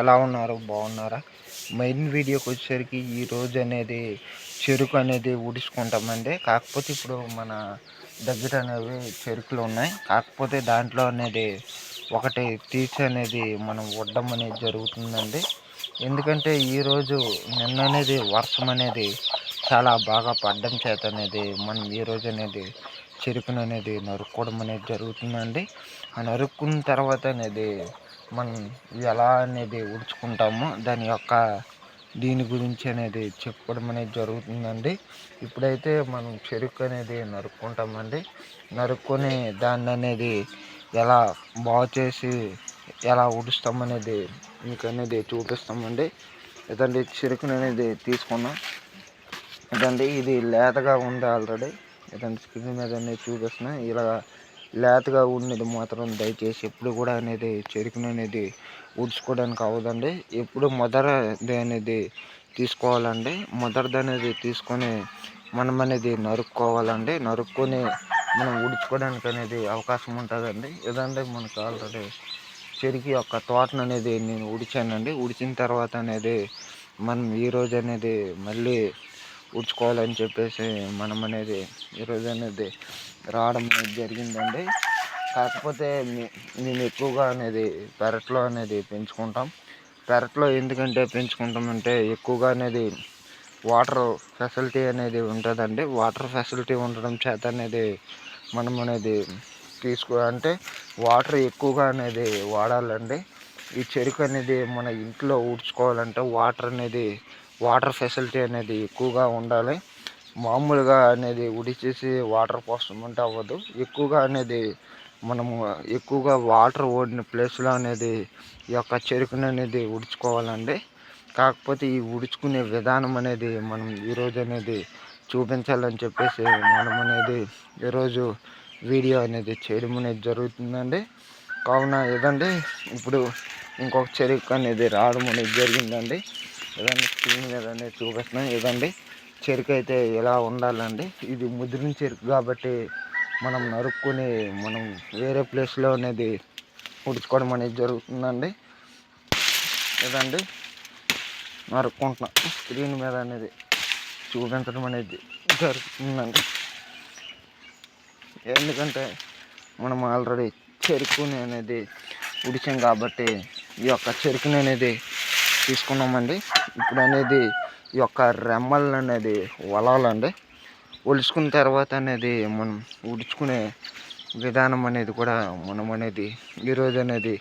ఎలా ఉన్నారు? బాగున్నారా? మెయిన్ వీడియోకి వచ్చేసరికి ఈ రోజు అనేది చెరుకు అనేది ఉడుచుకుంటామండి కాకపోతే ఇప్పుడు మన దగ్గర అనేవి చెరుకులు ఉన్నాయి. కాకపోతే దాంట్లో అనేది ఒకటి తీసి అనేది మనం వడ్డం అనేది జరుగుతుందండి. ఎందుకంటే ఈరోజు నిన్న అనేది వర్షం అనేది చాలా బాగా పడ్డం చేత అనేది మనం ఈరోజు అనేది చెరుకును అనేది నరుక్కోవడం అనేది జరుగుతుందండి. ఆ నరుక్కున్న తర్వాత అనేది మనం ఎలా అనేది ఉడుచుకుంటామో దాని యొక్క దీని గురించి అనేది చెప్పడం అనేది జరుగుతుందండి. ఇప్పుడైతే మనం చెరుకు అనేది నరుక్కుంటామండి. నరుక్కొని దాన్ని అనేది ఎలా బాగు చేసి ఎలా ఉడుస్తామనేది మీకు అనేది చూపిస్తామండి. ఇదండి చెరుకుని అనేది తీసుకున్నాం. ఇదండి ఇది లేతగా ఉంది ఆల్రెడీ. ఇదండి స్క్రీన్ మీద అనేది చూపిస్తున్నాం. ఇలా లేతగా ఉన్నది మాత్రం దయచేసి ఎప్పుడు కూడా అనేది చెరుకును అనేది ఊడ్చుకోవడానికి అవ్వదండి. ఎప్పుడు మొదటిది అనేది తీసుకోవాలండి. మొదటిది అనేది తీసుకొని మనం అనేది నరుక్కోవాలండి. నరుక్కొని మనం ఉడుచుకోవడానికి అనేది అవకాశం ఉంటుందండి. ఏదంటే మనకు ఆల్రెడీ చెరుకు యొక్క తోటను అనేది నేను ఉడిచానండి ఉడిచిన తర్వాత అనేది మనం ఈరోజు అనేది మళ్ళీ ఉడుచుకోవాలని చెప్పేసి మనం అనేది ఈరోజు అనేది రావడం అనేది జరిగిందండి. కాకపోతే మేము ఎక్కువగా అనేది పెరట్లో అనేది పెంచుకుంటాం. పెరట్లో ఎందుకంటే పెంచుకుంటామంటే ఎక్కువగా అనేది వాటర్ ఫెసిలిటీ అనేది ఉంటుందండి. వాటర్ ఫెసిలిటీ ఉండడం చేత అనేది మనం అనేది తీసుకో అంటే వాటర్ ఎక్కువగా అనేది వాడాలండి. ఈ చెరుకు అనేది మన ఇంట్లో ఊడ్చుకోవాలంటే వాటర్ అనేది వాటర్ ఫెసిలిటీ అనేది ఎక్కువగా ఉండాలి. మామూలుగా అనేది ఉడిచేసి వాటర్ పోస్తామంటే అవ్వదు. ఎక్కువగా అనేది మనము ఎక్కువగా వాటర్ ఓడిన ప్లేస్లో అనేది ఈ యొక్క చెరుకుని అనేది ఉడుచుకోవాలండి. కాకపోతే ఈ ఉడుచుకునే విధానం అనేది మనం ఈరోజు అనేది చూపించాలని చెప్పేసి మనం అనేది ఈరోజు వీడియో అనేది చేయడం అనేది జరుగుతుందండి. కావున ఏదండి? ఇప్పుడు ఇంకొక చెరుకు అనేది రావడం అనేది జరిగిందండి. ఏదండి? స్క్రీన్ మీద అనేది చూపిస్తున్నాం ఏదండి? చెరుకు అయితే ఎలా ఉండాలండి ఇది ముదిరిన చెరుకు కాబట్టి మనం నరుక్కుని మనం వేరే ప్లేస్లో అనేది ఉడుచుకోవడం అనేది జరుగుతుందండి. ఇదండి నరుక్కుంటున్నాం. స్క్రీన్ మీద అనేది చూపించడం అనేది జరుగుతుందండి. ఎందుకంటే మనం ఆల్రెడీ చెరుకుని అనేది ఉడిచాం కాబట్టి ఈ యొక్క చెరుకుని అనేది తీసుకున్నామండి. ఇప్పుడు అనేది యొక్క రెమ్మలు అనేది వలాలండి ఒలుచుకున్న తర్వాత అనేది మనం ఉడుచుకునే విధానం అనేది కూడా మనం అనేది ఈరోజు అనేది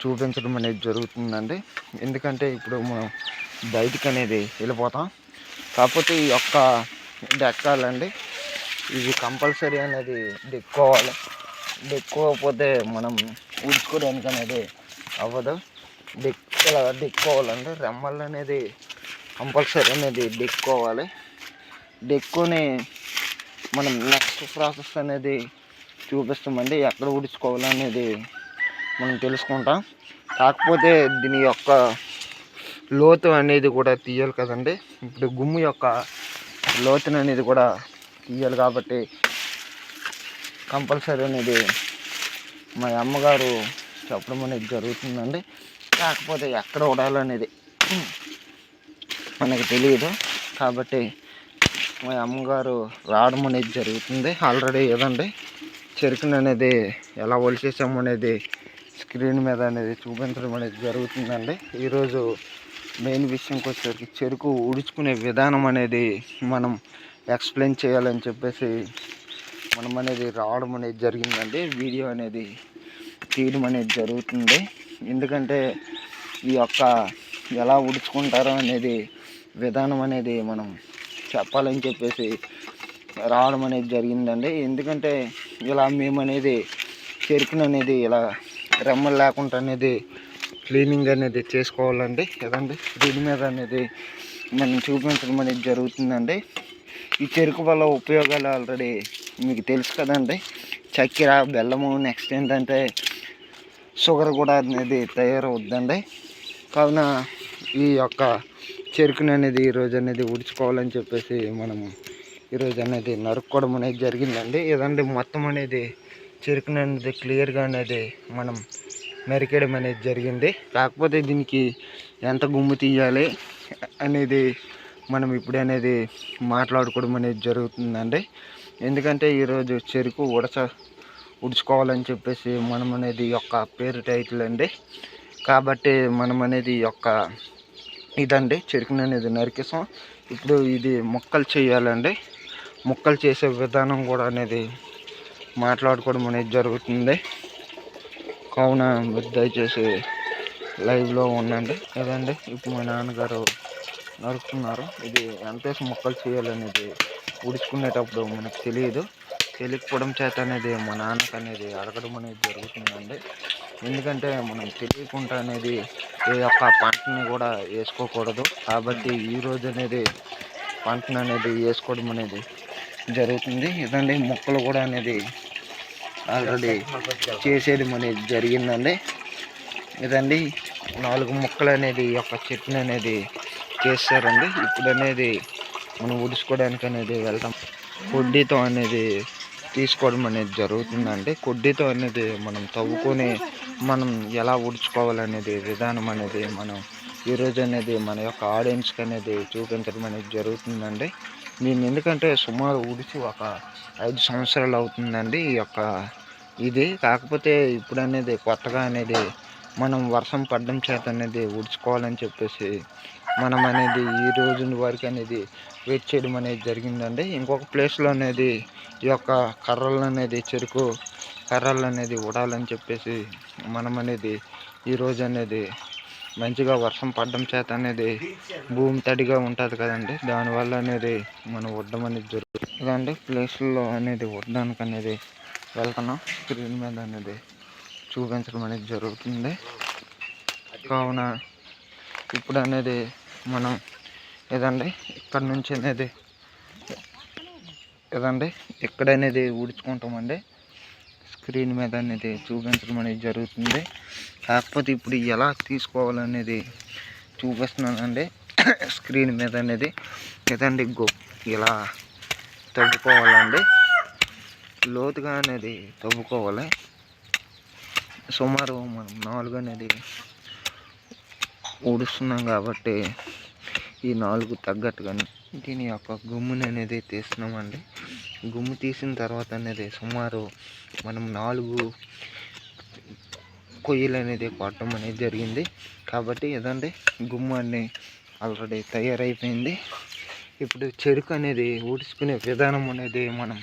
చూపించడం అనేది జరుగుతుందండి. ఎందుకంటే ఇప్పుడు మనం బయటికి అనేది వెళ్ళిపోతాం. కాకపోతే ఈ యొక్క డెక్కాలండి ఇది కంపల్సరీ అనేది డెక్కోవాలి. డెక్కోకపోతే మనం ఉడుచుకోవడానికి అనేది అవ్వదు. డెక్ ఇలా డెక్కోవాలండి. రెమ్మలు అనేది కంపల్సరీ అనేది డెక్కోవాలి. డెక్కుని మనం నెక్స్ట్ ప్రాసెస్ అనేది చూపిస్తామండి. ఎక్కడ ఉడుచుకోవాలనేది మనం తెలుసుకుంటాం. కాకపోతే దీని యొక్క లోతు అనేది కూడా తీయాలి కదండి. ఇప్పుడు గుమ్ము యొక్క లోతును అనేది కూడా తీయాలి కాబట్టి కంపల్సరీ అనేది మా అమ్మగారు చెప్పడం అనేది జరుగుతుందండి. కాకపోతే ఎక్కడ ఉడాలనేది మనకు తెలియదు కాబట్టి మా అమ్మగారు రావడం అనేది జరుగుతుంది. ఆల్రెడీ ఏదండి? చెరుకుని అనేది ఎలా ఒలిచేసాము అనేది స్క్రీన్ మీద అనేది చూపించడం అనేది జరుగుతుందండి. ఈరోజు మెయిన్ విషయంకి వచ్చేసరికి చెరుకు ఉడుచుకునే విధానం అనేది మనం ఎక్స్ప్లెయిన్ చేయాలని చెప్పేసి మనం అనేది రావడం అనేది జరిగిందండి. వీడియో అనేది తీయడం అనేది జరుగుతుంది. ఎందుకంటే ఈ యొక్క ఎలా ఉడుచుకుంటారో అనేది విధానం అనేది మనం చెప్పాలని చెప్పేసి రావడం అనేది జరిగిందండి. ఎందుకంటే ఇలా మేము అనేది చెరుకుని అనేది ఇలా రెమ్మలు లేకుండా అనేది క్లీనింగ్ అనేది చేసుకోవాలండి. కదండి దీని మీద అనేది మనం చూపించడం అనేది జరుగుతుందండి. ఈ చెరుకు వల్ల ఉపయోగాలు ఆల్రెడీ మీకు తెలుసు కదండి. చక్కెర బెల్లము నెక్స్ట్ ఏంటంటే షుగర్ కూడా అనేది తయారవుద్దండి. కావున ఈ యొక్క చెరుకుని అనేది ఈరోజు అనేది ఉడుచుకోవాలని చెప్పేసి మనము ఈరోజు అనేది నరుక్కోవడం అనేది జరిగిందండి. ఏదంటే మొత్తం అనేది చెరుకుని అనేది క్లియర్గా అనేది మనం నరికేయడం అనేది జరిగింది. కాకపోతే దీనికి ఎంత గుమ్ము తీయాలి అనేది మనం ఇప్పుడు అనేది మాట్లాడుకోవడం అనేది జరుగుతుందండి. ఎందుకంటే ఈరోజు చెరుకు ఉడచ ఉడుచుకోవాలని చెప్పేసి మనం అనేది యొక్క పేరు టైటిల్ అండి. కాబట్టి మనం అనేది యొక్క ఇదండి చెరుకుని అనేది నరికేసాం. ఇప్పుడు ఇది మొక్కలు చేయాలండి. మొక్కలు చేసే విధానం కూడా అనేది మాట్లాడుకోవడం అనేది జరుగుతుంది. కావున దయచేసి లైవ్లో ఉండండి. కదండి ఇప్పుడు మా నాన్నగారు నరుకుతున్నారు ఇది ఎంతేసి మొక్కలు చేయాలనేది ఉడుచుకునేటప్పుడు మనకు తెలియదు తెలియకపోవడం చేత అనేది మా నాన్నకు అనేది అడగడం అనేది జరుగుతుందండి. ఎందుకంటే మనం తెలియకుండా అనేది ఏ యొక్క పంటని కూడా వేసుకోకూడదు. కాబట్టి ఈ రోజు అనేది పంటను అనేది వేసుకోవడం అనేది జరుగుతుంది. ఇదండి మొక్కలు కూడా అనేది ఆల్రెడీ చేసేది అనేది జరిగిందండి. ఇదండి నాలుగు మొక్కలు అనేది ఈ యొక్క చెట్టుని అనేది చేస్తారండి. ఇప్పుడు అనేది మనం ఉడుచుకోవడానికి అనేది వెళ్తాం. కొడ్డీతో అనేది తీసుకోవడం అనేది జరుగుతుందండి. కొడ్డీతో అనేది మనం తవ్వుకొని మనం ఎలా ఉడుచుకోవాలనేది విధానం అనేది మనం ఈరోజు అనేది మన యొక్క ఆడియన్స్కి అనేది చూపించడం అనేది జరుగుతుందండి. నేను ఎందుకంటే సుమారు ఉడిచి ఒక ఐదు సంవత్సరాలు అవుతుందండి ఈ యొక్క ఇది. కాకపోతే ఇప్పుడు అనేది కొత్తగా అనేది మనం వర్షం పడడం చేత అనేది ఉడుచుకోవాలని చెప్పేసి మనం అనేది ఈ రోజు వరకు అనేది వెయిట్ చేయడం అనేది జరిగిందండి. ఇంకొక ప్లేస్లో అనేది ఈ యొక్క కర్రలు అనేది చెరుకు కర్రలు అనేది ఉడాలని చెప్పేసి మనం అనేది ఈరోజు అనేది మంచిగా వర్షం పడడం చేత అనేది భూమి తడిగా ఉంటుంది కదండి. దానివల్ల అనేది మనం వడ్డం అనేది జరుగుతుంది. ఇలాంటి ప్లేస్లో అనేది వడ్డానికి అనేది వెళ్తున్నాం. స్క్రీన్ మీద అనేది చూపించడం అనేది జరుగుతుంది. కావున ఇప్పుడు అనేది మనం ఏదండి ఇక్కడ నుంచి అనేది ఏదండి? ఇక్కడ అనేది ఊడ్చుకుంటామండి. స్క్రీన్ మీద అనేది చూపించడం అనేది జరుగుతుంది. కాకపోతే ఇప్పుడు ఎలా తీసుకోవాలనేది చూపిస్తున్నానండి. స్క్రీన్ మీద అనేది లేదండి గో ఇలా తవ్వుకోవాలండి? లోతుగా అనేది తవ్వుకోవాలి. సుమారు మనం నాలుగు అనేది ఊడుస్తున్నాం కాబట్టి ఈ నాలుగు తగ్గట్టుగానే దీని యొక్క గుమ్ముని అనేది తీస్తున్నామండి. గుమ్ము తీసిన తర్వాత అనేది సుమారు మనం నాలుగు కొయ్యలు అనేది కొట్టడం అనేది జరిగింది. కాబట్టి ఏదండి గుమ్ము అన్ని ఆల్రెడీ తయారైపోయింది. ఇప్పుడు చెరుకు అనేది ఊడ్చుకునే విధానం అనేది మనం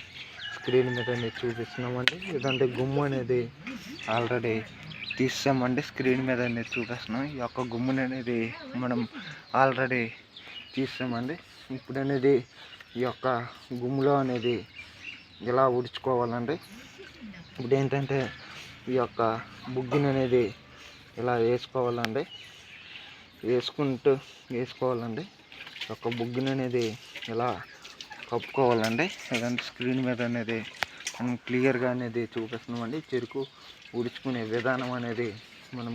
స్క్రీన్ మీద అనేది చూపిస్తున్నామండి. ఏదంటే గుమ్ము అనేది ఆల్రెడీ తీసామండి స్క్రీన్ మీద అనేది చూపిస్తున్నాం. ఈ యొక్క గుమ్ముని అనేది మనం ఆల్రెడీ తీసామండి. ఇప్పుడు అనేది ఈ యొక్క గుమ్ములో అనేది ఇలా ఉడుచుకోవాలండి ఇప్పుడు ఏంటంటే ఈ యొక్క బుగ్గిని అనేది ఇలా వేసుకోవాలండి వేసుకుంటూ వేసుకోవాలండి ఈ యొక్క బుగ్గిని అనేది ఇలా కప్పుకోవాలండి లేదంటే స్క్రీన్ మీద అనేది మనం క్లియర్గా అనేది చూపిస్తున్నామండి. చెరుకు ఉడుచుకునే విధానం అనేది మనం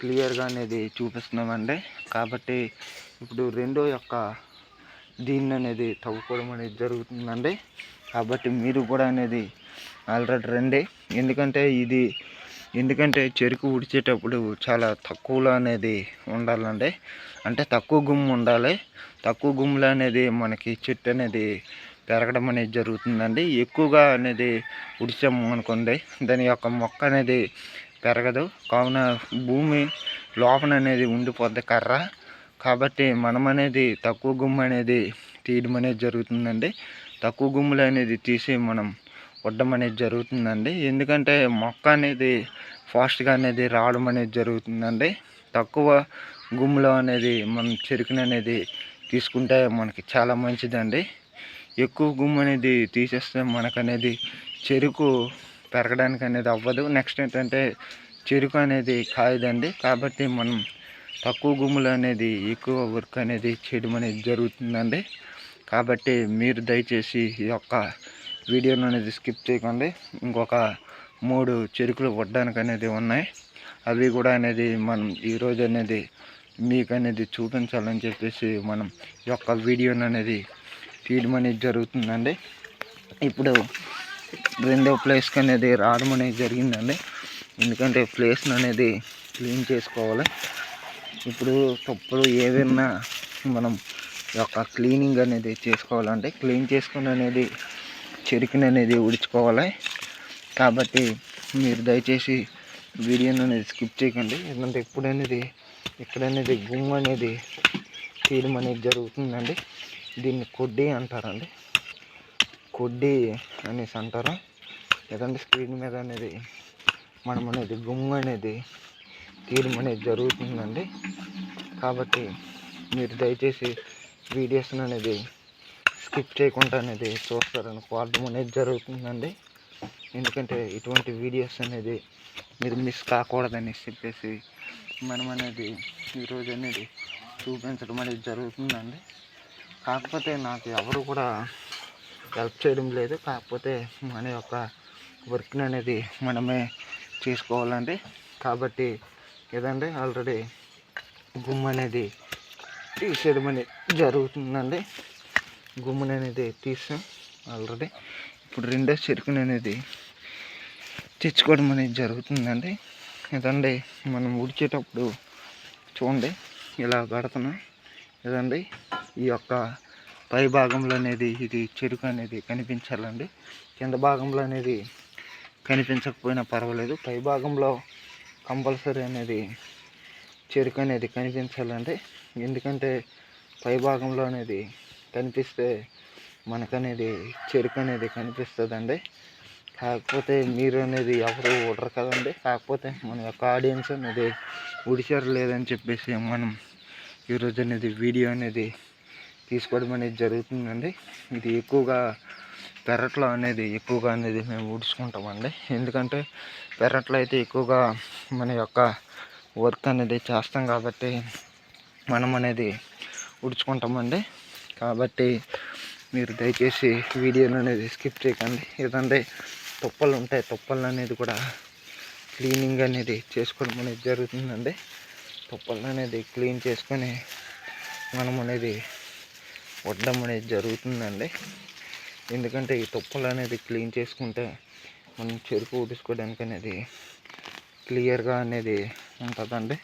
క్లియర్గా అనేది చూపిస్తున్నామండి. కాబట్టి ఇప్పుడు రెండో యొక్క దీన్ని అనేది తవ్వుకోవడం అనేది జరుగుతుందండి. కాబట్టి మీరు కూడా అనేది ఆల్రెడీ రండి. ఎందుకంటే ఇది ఎందుకంటే చెరుకు ఉడిచేటప్పుడు చాలా తక్కువలో అనేది ఉండాలండి. అంటే తక్కువ గుమ్ము ఉండాలి. తక్కువ గుమ్ములో అనేది మనకి చెట్టు అనేది పెరగడం అనేది జరుగుతుందండి. ఎక్కువగా అనేది ఉడిచాము అనుకోండి దాని యొక్క మొక్క అనేది పెరగదు. కావున భూమి లోపల అనేది ఉండిపోద్ది కర్ర. కాబట్టి మనం అనేది తక్కువ గుమ్ము అనేది తీయడం అనేది జరుగుతుందండి. తక్కువ గుమ్ములు అనేది తీసి మనం వడ్డం అనేది జరుగుతుందండి. ఎందుకంటే మొక్క అనేది ఫాస్ట్గా అనేది రావడం అనేది జరుగుతుందండి. తక్కువ గుమ్ములో అనేది మనం చెరుకుని అనేది తీసుకుంటే మనకి చాలా మంచిదండి. ఎక్కువ గుమ్ము అనేది తీసేస్తే మనకనేది చెరుకు పెరగడానికి అనేది అవ్వదు. నెక్స్ట్ ఏంటంటే చెరుకు అనేది కాయదండి. కాబట్టి మనం తక్కువ గుమ్ములు అనేది ఎక్కువ వర్క్ అనేది చేయడం అనేది జరుగుతుందండి. కాబట్టి మీరు దయచేసి ఈ యొక్క వీడియోను అనేది స్కిప్ చేయకండి. ఇంకొక మూడు చెరుకులు వడ్డానికి అనేది ఉన్నాయి. అవి కూడా అనేది మనం ఈరోజు అనేది మీకు అనేది చూపించాలని చెప్పేసి మనం ఈ యొక్క వీడియోని అనేది తీయడం అనేది జరుగుతుందండి. ఇప్పుడు రెండో ప్లేస్కి అనేది రావడం అనేది జరిగిందండి. ఎందుకంటే ప్లేస్ అనేది క్లీన్ చేసుకోవాలి. ఇప్పుడు తప్పులు ఏదైనా మనం ఈ యొక్క క్లీనింగ్ అనేది చేసుకోవాలంటే క్లీన్ చేసుకుని అనేది చెరుకుని అనేది ఉడుచుకోవాలి. కాబట్టి మీరు దయచేసి వీడియోని అనేది స్కిప్ చేయకండి. ఎందుకంటే ఎప్పుడనేది అనేది ఇక్కడ అనేది గుమ్మ అనేది తీయడం అనేది జరుగుతుందండి. దీన్ని కొడ్డి అంటారండి. కొడ్డి అనేసి అంటారు. లేదంటే స్క్రీన్ మీద అనేది మనం అనేది గుమ్మ అనేది తీయడం అనేది జరుగుతుందండి. కాబట్టి మీరు దయచేసి వీడియోస్ అనేది స్కిప్ చేయకుండా అనేది చూస్తారని కోరడం అనేది జరుగుతుందండి. ఎందుకంటే ఇటువంటి వీడియోస్ అనేది మీరు మిస్ కాకూడదని చెప్పేసి మనం అనేది ఈరోజు అనేది చూపించడం అనేది జరుగుతుందండి. కాకపోతే నాకు ఎవరు కూడా హెల్ప్ చేయడం లేదు. కాకపోతే మన యొక్క వర్క్ని అనేది మనమే చేసుకోవాలండి. కాబట్టి ఏదండి ఆల్రెడీ గుమ్మ అనేది తీసేయడం అనేది జరుగుతుందండి. గుమ్మని అనేది తీసాం ఆల్రెడీ. ఇప్పుడు రెండో చెరుకుని అనేది తెచ్చుకోవడం అనేది జరుగుతుందండి. ఇదండి మనం ఉడిచేటప్పుడు చూడండి ఇలా పెడుతున్నాం ఇదండి ఈ యొక్క పై భాగంలో అనేది ఇది చెరుకు అనేది కనిపించాలండి. కింద భాగంలో అనేది కనిపించకపోయినా పర్వాలేదు. పై భాగంలో కంపల్సరీ అనేది చెరుకు అనేది కనిపించాలండి. ఎందుకంటే పై భాగంలో అనేది కనిపిస్తే మనకనేది చెరుకు అనేది కనిపిస్తుందండి. కాకపోతే మీరు అనేది ఎవరు ఉడరు కదండి. కాకపోతే మన యొక్క ఆడియన్స్ అనేది ఉడిచారు లేదని చెప్పేసి మనం ఈరోజు అనేది వీడియో అనేది తీసుకోవడం అనేది జరుగుతుందండి. ఇది ఎక్కువగా పెరట్లో అనేది ఎక్కువగా అనేది మేము ఊడ్చుకుంటామండి. ఎందుకంటే పెరట్లో అయితే ఎక్కువగా మన యొక్క వర్క్ అనేది చేస్తాం కాబట్టి మనం అనేది ఉడుచుకుంటామండి కాబట్టి మీరు దయచేసి వీడియోలు అనేది స్కిప్ చేయకండి. ఏదంటే తుప్పలు ఉంటాయి తుప్పలు అనేది కూడా క్లీనింగ్ అనేది చేసుకోవడం అనేది జరుగుతుందండి. తుప్పలు అనేది క్లీన్ చేసుకొని మనం అనేది వడ్డం అనేది జరుగుతుందండి. ఎందుకంటే ఈ తుప్పలు అనేది క్లీన్ చేసుకుంటే మనం చెరుకు ఊడ్చుకోవడానికి అనేది క్లియర్గా అనేది ఉంటుందండి.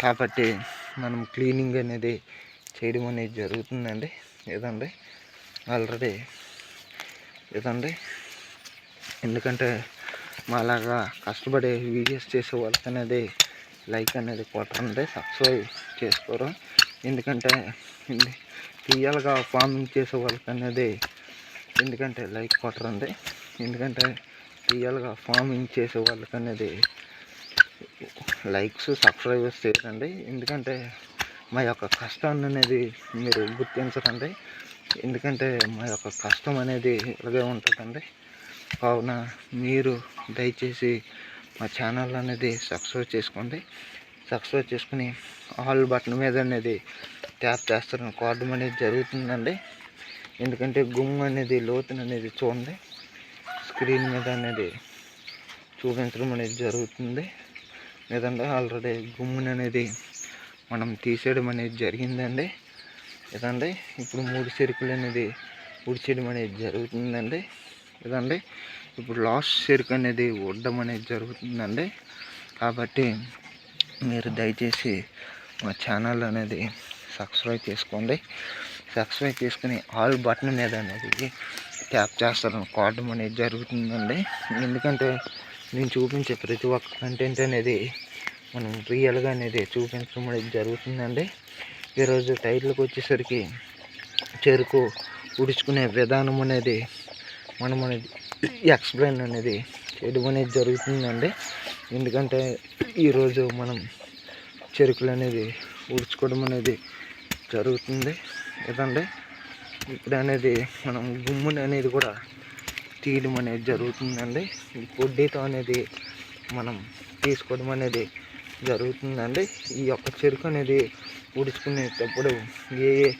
కాబట్టి మనం క్లీనింగ్ అనేది చేయడం అనేది జరుగుతుందండి. ఏదండి? ఆల్రెడీ ఏదండి? ఎందుకంటే మాలాగా కష్టపడే వీడియోస్ చేసే వాళ్ళకి అనేది లైక్ అనేది కొట్టండి సబ్స్క్రైబ్ చేసుకోరు. ఎందుకంటే తీయాలుగా ఫార్మింగ్ చేసే వాళ్ళకి అనేది ఎందుకంటే లైక్ కొట్టరండి ఎందుకంటే రియల్గా ఫార్మింగ్ చేసే వాళ్ళకి అనేది లైక్స్ సబ్స్క్రైబర్స్ చేయకండి ఎందుకంటే మా యొక్క కష్టాన్ని అనేది మీరు గుర్తించకండి. ఎందుకంటే మా యొక్క కష్టం అనేది ఇలాగే ఉంటుందండి. కావున మీరు దయచేసి మా ఛానల్ అనేది సబ్స్క్రైబ్ చేసుకోండి. సబ్స్క్రైబ్ చేసుకుని ఆల్ బటన్ మీద అనేది ట్యాప్ చేస్తారని కార్డు అనేది జరుగుతుందండి. ఎందుకంటే గుమ్ అనేది లోతున అనేది చూడండి. స్క్రీన్ మీద అనేది చూపించడం అనేది జరుగుతుంది. లేదంటే ఆల్రెడీ గుమ్ముని అనేది మనం తీసేయడం అనేది జరిగిందండి. ఇదండి ఇప్పుడు మూడు చెరుకులు అనేది ఉడిచేయడం అనేది జరుగుతుందండి. ఇదండి ఇప్పుడు లాస్ట్ చెరుకు అనేది వడ్డం అనేది జరుగుతుందండి. కాబట్టి మీరు దయచేసి మా ఛానల్ అనేది సబ్స్క్రైబ్ చేసుకోండి. సబ్స్క్రైబ్ చేసుకుని ఆల్ బటన్ మీద అనేది ట్యాప్ చేస్తారని కోవడం అనేది జరుగుతుందండి. ఎందుకంటే నేను చూపించే ప్రతి ఒక్క కంటెంట్ అనేది మనం రియల్గా అనేది చూపించడం అనేది జరుగుతుందండి. ఈరోజు టైటిల్కి వచ్చేసరికి చెరుకు ఉడుచుకునే విధానం అనేది మనం అనేది ఎక్స్ప్లెయిన్ అనేది చేయడం అనేది జరుగుతుందండి. ఎందుకంటే ఈరోజు మనం చెరుకులు అనేది ఉడుచుకోవడం అనేది జరుగుతుంది. ఏదండి? ఇక్కడ అనేది మనం గుమ్ముని అనేది కూడా తీయడం అనేది జరుగుతుందండి. ఈ పొడ్డీతో అనేది మనం తీసుకోవడం అనేది జరుగుతుందండి. ఈ యొక్క చెరుకు అనేది ఉడుచుకునేటప్పుడు ఏ ఏ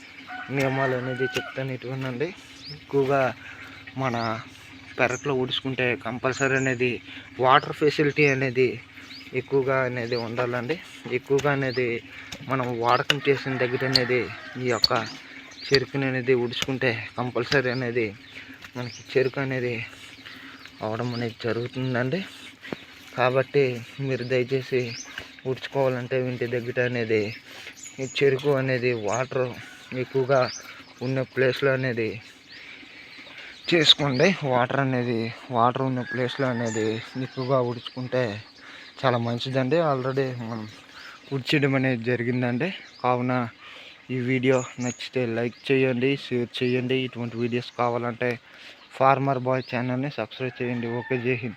నియమాలు అనేది చెప్తాను ఇటువండి ఎక్కువగా మన పెరట్లో ఉడుచుకుంటే కంపల్సరీ అనేది వాటర్ ఫెసిలిటీ అనేది ఎక్కువగా అనేది ఉండాలండి. ఎక్కువగా అనేది మనం వాడకం చేసిన దగ్గర అనేది ఈ యొక్క చెరుకుని అనేది ఉడుచుకుంటే కంపల్సరీ అనేది మనకి చెరుకు అనేది అవడం అనేది జరుగుతుందండి. కాబట్టి మీరు దయచేసి ఉడుచుకోవాలంటే ఇంటి దగ్గర అనేది ఈ చెరుకు అనేది వాటర్ ఎక్కువగా ఉన్న ప్లేస్లో అనేది చేసుకోండి. వాటర్ అనేది వాటర్ ఉన్న ప్లేస్లో అనేది ఎక్కువగా ఉడుచుకుంటే చాలా మంచిదండి. ఆల్రెడీ మనం ఉడ్చడం అనేది జరిగిందండి. కావున ఈ వీడియో నచ్చితే లైక్ చేయండి షేర్ చేయండి. ఇటువంటి వీడియోస్ కావాలంటే ఫార్మర్ బాయ్ ఛానల్ని సబ్స్క్రైబ్ చేయండి. ఓకే జై హింద్.